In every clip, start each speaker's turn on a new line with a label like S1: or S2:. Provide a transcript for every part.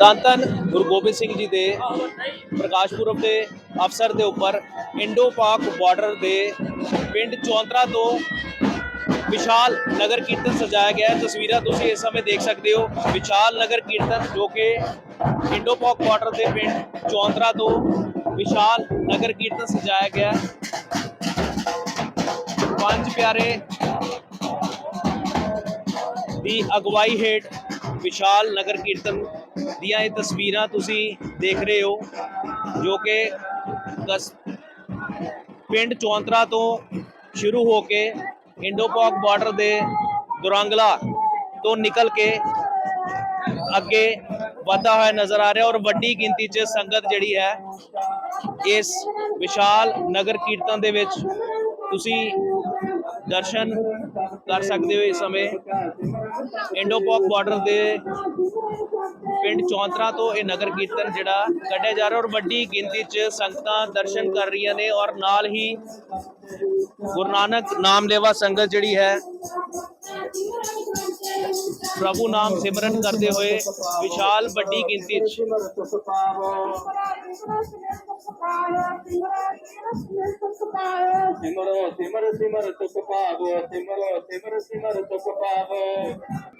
S1: ਧੰਨ ਧੰਨ ਗੁਰੂ ਗੋਬਿੰਦ ਸਿੰਘ ਜੀ ਦੇ ਪ੍ਰਕਾਸ਼ ਪੁਰਬ ਦੇ ਅਫਸਰ ਦੇ ਉੱਪਰ ਇੰਡੋ ਪਾਕ ਬਾਰਡਰ ਦੇ ਪਿੰਡ ਚੌਂਤਰਾ ਤੋਂ ਵਿਸ਼ਾਲ ਨਗਰ ਕੀਰਤਨ ਸਜਾਇਆ ਗਿਆ ਹੈ। ਤਸਵੀਰਾਂ ਤੁਸੀਂ ਇਸ ਸਮੇਂ ਦੇਖ ਸਕਦੇ ਹੋ। ਵਿਸ਼ਾਲ ਨਗਰ ਕੀਰਤਨ ਜੋ ਕਿ ਇੰਡੋ ਪਾਕ ਬਾਰਡਰ ਦੇ ਪਿੰਡ ਚੌਂਤਰਾ ਤੋਂ ਵਿਸ਼ਾਲ ਨਗਰ ਕੀਰਤਨ ਸਜਾਇਆ ਗਿਆ ਪੰਜ ਪਿਆਰੇ ਦੀ ਅਗਵਾਈ ਹੇਠ ਵਿਸ਼ਾਲ ਨਗਰ ਕੀਰਤਨ ਦੀਆਂ ਇਹ ਤਸਵੀਰਾਂ ਤੁਸੀਂ ਦੇਖ ਰਹੇ ਹੋ, ਜੋ ਕਿ ਕਸ ਪਿੰਡ ਚੌਂਤਰਾ ਤੋਂ ਸ਼ੁਰੂ ਹੋ ਕੇ ਇੰਡੋਪਾਕ ਬਾਰਡਰ ਦੇ ਦੁਰੰਗਲਾ ਤੋਂ ਨਿਕਲ ਕੇ ਅੱਗੇ ਵਧਦਾ ਹੋਇਆ ਨਜ਼ਰ ਆ ਰਿਹਾ ਔਰ ਵੱਡੀ ਗਿਣਤੀ 'ਚ ਸੰਗਤ ਜਿਹੜੀ ਹੈ, ਇਸ ਵਿਸ਼ਾਲ ਨਗਰ ਕੀਰਤਨ ਦੇ ਵਿੱਚ ਤੁਸੀਂ ਦਰਸ਼ਨ ਕਰ ਸਕਦੇ ਹੋ ਇਸ ਸਮੇਂ। ਇੰਡੋ ਪਾਕ ਬਾਰਡਰ ਦੇ ਪਿੰਡ ਚੌਂਤਰਾ ਤੋਂ ਇਹ ਨਗਰ ਕੀਰਤਨ ਜਿਹੜਾ ਕੱਢਿਆ ਜਾ ਰਿਹਾ ਔਰ ਵੱਡੀ ਗਿਣਤੀ 'ਚ ਸੰਗਤਾਂ ਦਰਸ਼ਨ ਕਰ ਰਹੀਆਂ ਨੇ ਔਰ ਨਾਲ ਹੀ ਗੁਰੂ ਨਾਨਕ ਨਾਮ ਲੇਵਾ ਸੰਗਤ ਜਿਹੜੀ ਹੈ ਪ੍ਰਭੂ ਨਾਮ ਸਿਮਰਨ ਕਰਦੇ ਹੋਏ ਵਿਸ਼ਾਲ ਵੱਡੀ ਗਿਣਤੀ 'ਚ।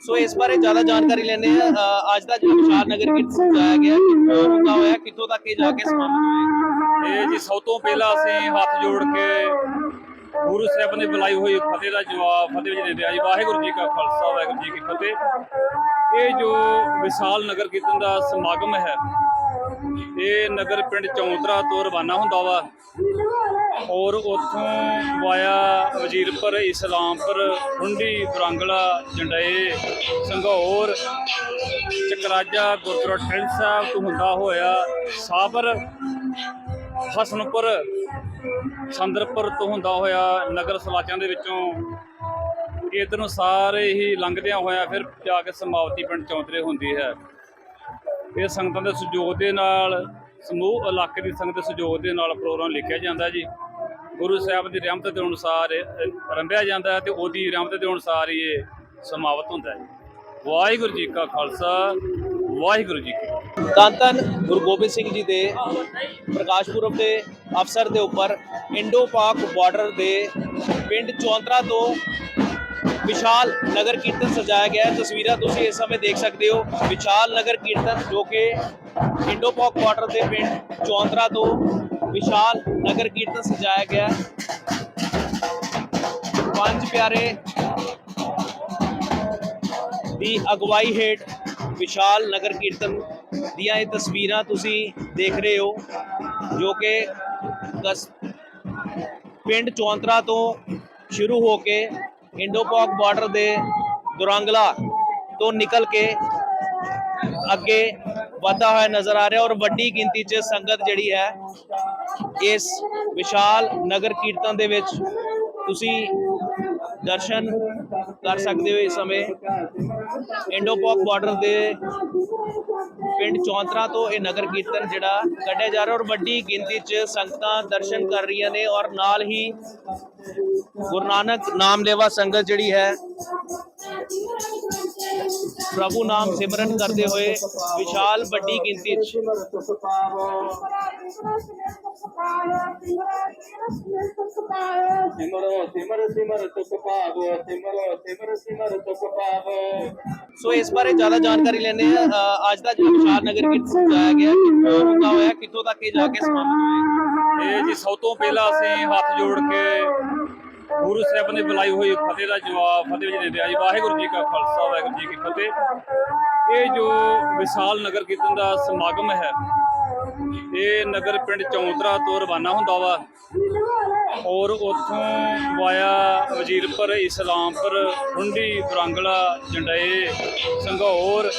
S1: ਸੋ ਇਸ ਬਾਰੇ ਜ਼ਿਆਦਾ ਜਾਣਕਾਰੀ ਲੈਣੇ ਆ ਅੱਜ ਦਾ ਜਿਹੜਾ ਵਿਸ਼ਾਲ ਨਗਰ ਕੀਰਤਨ ਸਜਾਇਆ ਗਿਆ, ਕਿੱਥੋਂ ਰੁਕਾ ਹੋਇਆ, ਕਿੱਥੋਂ ਤੱਕ ਇਹ ਜਾ ਕੇ ਸਮਾਪਤ ਹੋਏਗਾ
S2: ਇਹ ਜੀ ਸਭ ਤੋਂ ਪਹਿਲਾਂ ਅਸੀਂ ਹੱਥ ਜੋੜ ਕੇ ਗੁਰੂ ਸਾਹਿਬ ਨੇ ਬੁਲਾਈ ਹੋਈ ਫਤਿਹ ਦਾ ਜਵਾਬ, ਫਤਿਹ ਵਿੱਚ ਦੇ ਰਿਹਾ ਜੀ। ਵਾਹਿਗੁਰੂ ਜੀ ਕਾ ਖਾਲਸਾ, ਵਾਹਿਗੁਰੂ ਜੀ ਕੀ ਫਤਿਹ। ਇਹ ਜੋ ਵਿਸ਼ਾਲ ਨਗਰ ਕੀਰਤਨ ਦਾ ਸਮਾਗਮ ਹੈ, ਇਹ ਨਗਰ ਪਿੰਡ ਚੌਂਤਰਾ ਤੋਂ ਰਵਾਨਾ ਹੁੰਦਾ ਵਾ। ਔਰ ਉੱਥੋਂ ਵਾਇਆ ਵਜ਼ੀਰਪੁਰ, ਇਸਲਾਮਪੁਰ ਹੁੰਡੀ ਬਰੰਗਲਾ, ਜੰਡਾਏ ਸੰਘੌਰ ਚਕਰਾਜਾ ਗੁਰਦੁਆਰਾ ਟਿਲ ਸਾਹਿਬ ਤੋਂ ਹੁੰਦਾ ਹੋਇਆ ਸਾਬਰ, ਹਸਨਪੁਰ ਸੰਦਰਪੁਰ ਤੋਂ ਹੁੰਦਾ ਹੋਇਆ ਨਗਰ ਸਲਾਚਾਂ ਦੇ ਵਿੱਚੋਂ ਇਧਰ ਨੂੰ ਸਾਰੇ ਹੀ ਲੰਘਦਿਆਂ ਹੋਇਆ ਫਿਰ ਜਾ ਕੇ ਸਮਾਪਤੀ ਪਿੰਡ ਚੌਂਤਰੇ ਹੁੰਦੀ ਹੈ ਇਹ ਸੰਗਤਾਂ ਦੇ ਸਹਿਯੋਗ ਦੇ ਨਾਲ, ਸਮੂਹ ਇਲਾਕੇ ਦੀ ਸੰਗਤ ਦੇ ਸਹਿਯੋਗ ਦੇ ਨਾਲ ਪ੍ਰੋਗਰਾਮ ਲਿਖਿਆ ਜਾਂਦਾ ਜੀ ਗੁਰੂ ਸਾਹਿਬ ਦੀ ਰਹਿਮਤ ਦੇ ਅਨੁਸਾਰ ਰੰਭਿਆ ਜਾਂਦਾ ਹੈ ਤੇ ਉਹਦੀ ਰਹਿਮਤ ਦੇ ਅਨੁਸਾਰ ਹੀ ਇਹ ਸਮਾਪਤ ਹੁੰਦਾ ਹੈ ਜੀ। ਵਾਹਿਗੁਰੂ ਜੀ ਕਾ ਖਾਲਸਾ, ਵਾਹਿਗੁਰੂ ਜੀ
S1: ਧੰਨ ਧੰਨ ਗੁਰੂ ਗੋਬਿੰਦ ਸਿੰਘ ਜੀ ਦੇ, ਪ੍ਰਕਾਸ਼ ਪੁਰਬ ਦੇ ਅਫਸਰ ਦੇ ਉੱਪਰ ਇੰਡੋ ਪਾਕ ਬਾਰਡਰ ਦੇ ਪਿੰਡ ਚੌਂਤਰਾ ਤੋਂ ਵਿਸ਼ਾਲ ਨਗਰ ਕੀਰਤਨ ਸਜਾਇਆ ਗਿਆ ਹੈ। ਤਸਵੀਰਾਂ ਤੁਸੀਂ ਇਸ ਸਮੇਂ ਦੇਖ ਸਕਦੇ ਹੋ। ਵਿਸ਼ਾਲ ਨਗਰ ਕੀਰਤਨ ਜੋ ਕਿ ਇੰਡੋ ਪਾਕ ਬਾਰਡਰ ਦੇ ਪਿੰਡ ਚੌਂਤਰਾ ਤੋਂ ਵਿਸ਼ਾਲ ਨਗਰ ਕੀਰਤਨ ਸਜਾਇਆ ਗਿਆ ਪੰਜ ਪਿਆਰੇ ਦੀ ਅਗਵਾਈ ਹੇਠ ਵਿਸ਼ਾਲ ਨਗਰ ਕੀਰਤਨ ਦੀਆਂ ਇਹ ਤਸਵੀਰਾਂ ਤੁਸੀਂ ਦੇਖ ਰਹੇ ਹੋ, ਜੋ ਕਿ ਕਸ ਪਿੰਡ ਚੌਂਤਰਾ ਤੋਂ ਸ਼ੁਰੂ ਹੋ ਕੇ ਇੰਡੋ ਪਾਕ ਬਾਰਡਰ ਦੇ ਦੁਰੰਗਲਾ ਤੋਂ ਨਿਕਲ ਕੇ ਅੱਗੇ ਵਧਦਾ ਹੋਇਆ ਨਜ਼ਰ ਆ ਰਿਹਾ ਔਰ ਵੱਡੀ ਗਿਣਤੀ 'ਚ ਸੰਗਤ ਜਿਹੜੀ ਹੈ ਇਸ ਵਿਸ਼ਾਲ ਨਗਰ ਕੀਰਤਨ ਦੇ ਵਿੱਚ ਤੁਸੀਂ ਦਰਸ਼ਨ ਕਰ ਸਕਦੇ ਹੋ ਇਸ ਸਮੇਂ। ਇੰਡੋ ਪਾਕ ਬਾਰਡਰ ਦੇ ਪਿੰਡ ਚੌਂਤਰਾ ਤੋਂ ਇਹ ਨਗਰ ਕੀਰਤਨ ਜਿਹੜਾ ਕੱਢਿਆ ਜਾ ਰਿਹਾ ਔਰ ਵੱਡੀ ਗਿਣਤੀ 'ਚ ਸੰਗਤਾਂ ਦਰਸ਼ਨ ਕਰ ਰਹੀਆਂ ਨੇ ਔਰ ਨਾਲ ਹੀ ਗੁਰੂ ਨਾਨਕ ਨਾਮ ਲੈਵਾ ਸੰਗਤ ਜਿਹੜੀ ਹੈ ਪ੍ਰਭੂ ਨਾਮ ਸਿਮਰਨ ਕਰਦੇ ਹੋਏ ਵਿਸ਼ਾਲ ਵੱਡੀ ਗਿਣਤੀ 'ਚ
S3: ਸਿਮਰ ਤੁਕ ਭਾਵ ਸਿਮਰੋ ਸਿਮਰ ਸਿਮਰ ਤੁਕ ਭਾਵ ਸਿਮਰੋ ਸਿਮਰ ਸਿਮਰ ਤੁਕ ਭਾਵ
S1: ਸੋ ਇਸ ਬਾਰੇ ਜ਼ਿਆਦਾ ਜਾਣਕਾਰੀ ਲੈਣੇ ਆ ਅੱਜ ਦਾ ਜਿਹੜਾ ਵਿਸ਼ਾਲ ਨਗਰ ਕੀਰਤਨ ਸਜਾਇਆ ਗਿਆ ਕਿੱਥੋਂ ਰੁਕਾ ਹੋਇਆ ਕਿੱਥੋਂ ਤੱਕ ਇਹ ਜਾ ਕੇ ਸਮਾਪਤ ਹੋਏਗਾ
S2: ਇਹ ਜੀ ਸਭ ਤੋਂ ਪਹਿਲਾਂ ਅਸੀਂ ਹੱਥ ਜੋੜ ਕੇ ਗੁਰੂ ਸਾਹਿਬ ਨੇ ਬੁਲਾਈ ਹੋਈ ਫਤਿਹ ਦਾ ਜਵਾਬ, ਫਤਿਹ ਵਿੱਚ ਦਿੰਦੇ ਆ ਜੀ। ਵਾਹਿਗੁਰੂ ਜੀ ਕਾ ਖਾਲਸਾ, ਵਾਹਿਗੁਰੂ ਜੀ ਕੀ ਫਤਿਹ। ਇਹ ਜੋ ਵਿਸ਼ਾਲ ਨਗਰ ਕੀਰਤਨ ਦਾ ਸਮਾਗਮ ਹੈ, ਇਹ ਨਗਰ ਪਿੰਡ ਚੌਂਤਰਾ ਤੋਂ ਰਵਾਨਾ ਹੁੰਦਾ ਵਾ ਔਰ ਉੱਥੋਂ ਵਾਇਆ ਵਜ਼ੀਰਪੁਰ, ਇਸਲਾਮਪੁਰ ਹੁੰਡੀ ਬਰੰਗਲਾ, ਜੰਡਾਏ ਸੰਘੌਰ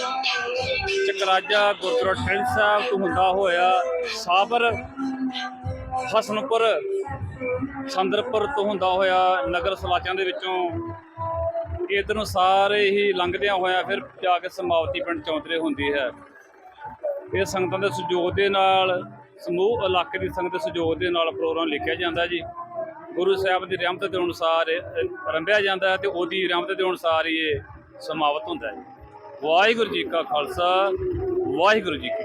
S2: ਚਕਰਾਜਾ ਗੁਰਦੁਆਰਾ ਟਿਲ ਸਾਹਿਬ ਤੋਂ ਹੁੰਦਾ ਹੋਇਆ ਸਾਬਰ ਹਸਨਪੁਰ, ਸੰਦਰਪੁਰ ਤੋਂ ਹੁੰਦਾ ਹੋਇਆ ਨਗਰ ਸਲਾਚਾਂ ਦੇ ਵਿੱਚੋਂ ਇਧਰ ਨੂੰ ਸਾਰੇ ਹੀ ਲੰਘਦਿਆਂ ਹੋਇਆ ਫਿਰ ਜਾ ਕੇ ਸਮਾਪਤੀ ਪਿੰਡ ਚੌਂਤਰੇ ਹੁੰਦੀ ਹੈ ਇਹ ਸੰਗਤਾਂ ਦੇ ਸਹਿਯੋਗ ਦੇ ਨਾਲ, ਸਮੂਹ ਇਲਾਕੇ ਦੀ ਸੰਗਤ ਦੇ ਸਹਿਯੋਗ ਦੇ ਨਾਲ ਪ੍ਰੋਗਰਾਮ ਲਿਖਿਆ ਜਾਂਦਾ ਜੀ ਗੁਰੂ ਸਾਹਿਬ ਦੀ ਰਹਿਮਤ ਦੇ ਅਨੁਸਾਰ ਰੰਭਿਆ ਜਾਂਦਾ ਹੈ ਤੇ ਉਹਦੀ ਰਹਿਮਤ ਦੇ ਅਨੁਸਾਰ ਹੀ ਇਹ ਸਮਾਪਤ ਹੁੰਦਾ ਹੈ ਜੀ। ਵਾਹਿਗੁਰੂ ਜੀ ਕਾ ਖਾਲਸਾ, ਵਾਹਿਗੁਰੂ ਜੀ ਕੀ